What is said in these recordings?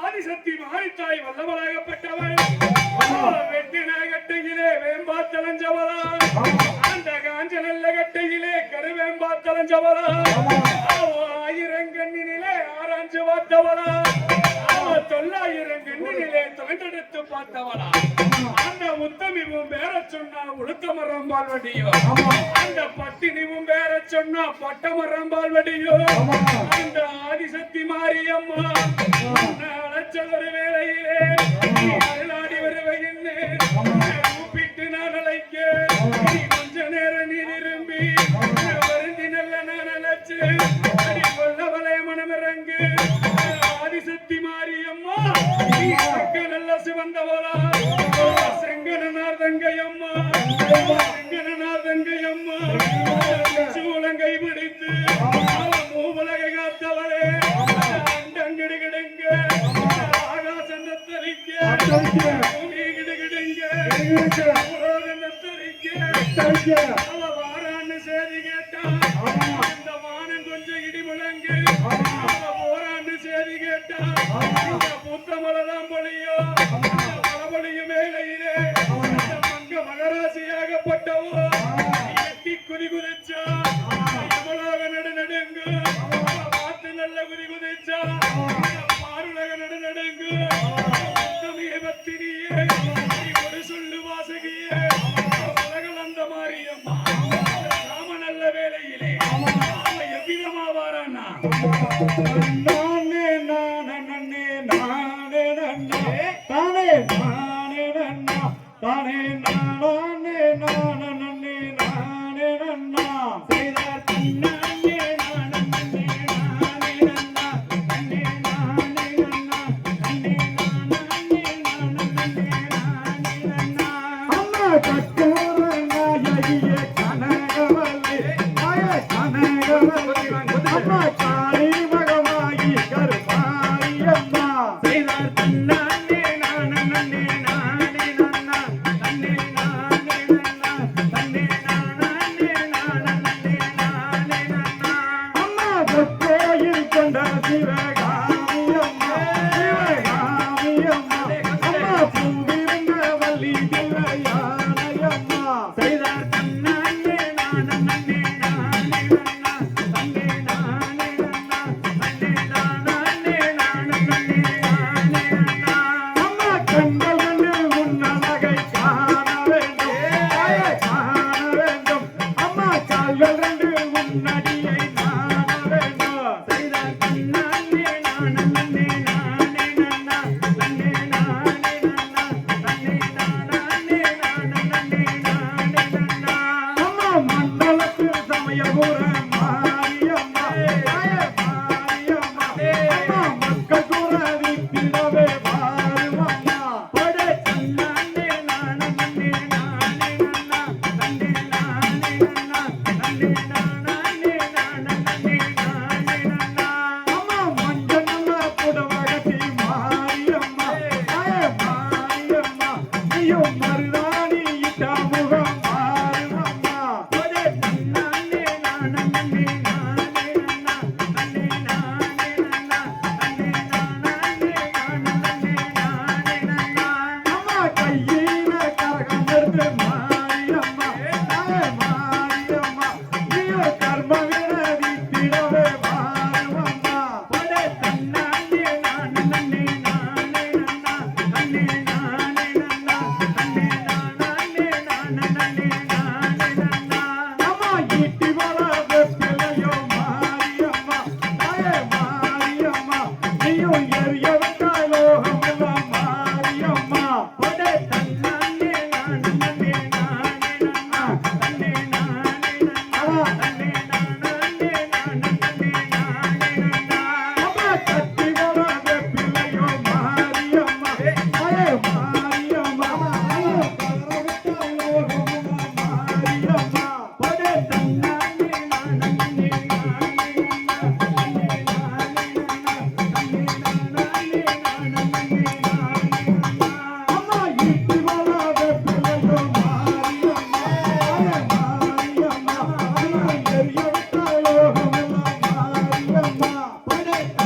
ஆதிசக்தி மாரித்தாய் வல்லவராகப்பட்டவள் வெட்டின கட்டையிலே வேம்பா தெளிஞ்சவளா அந்த காஞ்சநல்ல கட்டையிலே கருவேம்பா தெளிஞ்சவளா ஆயிரங்கண்ணினிலே ஆராய்ஞ்சு பார்த்தவளா தொள்ளாயிரம் கண்ணிலே தொகைந்தெடுத்து பார்த்தவளா? அந்த உத்தமிவும் வேற சொன்னா ஒழுக்க மரம் பால்வடியோ அந்த பத்தினிவும் வேற சொன்னா பட்ட மரம் பால்வடியோ அந்த ஆதிசக்தி மாரியம்மா அழைச்ச ஒரு வேலை செங்கனல்ல சிவந்தவளா செங்கனார் தங்கையம்மா செங்கனார் தங்கையம்மா சூளங்கை பிடித்து மூவலகை காத்தவளே அண்டங்கடி கிடங்க ஆகாசந்தத்தரிக்க பூமி கிடகிடுங்க தரிக்க பழமொழியோ பழமொழியும் மகராசியாகப்பட்டவோ தானே நானே நானே நானே நானே நானே செய்தார் கண்ணா Amor. i'm Carmen. Friday.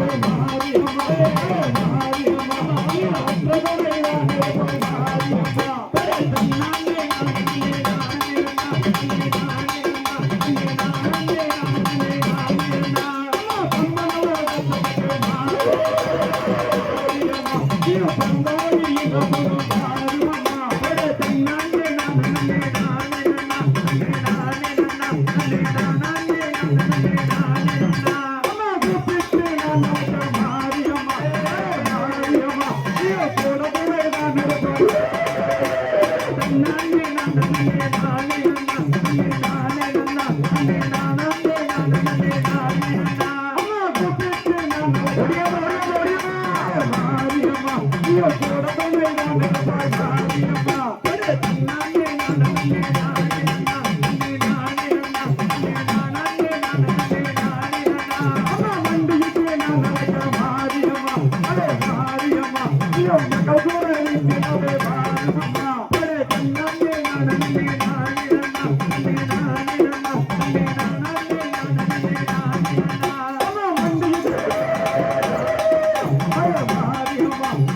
食べるねん。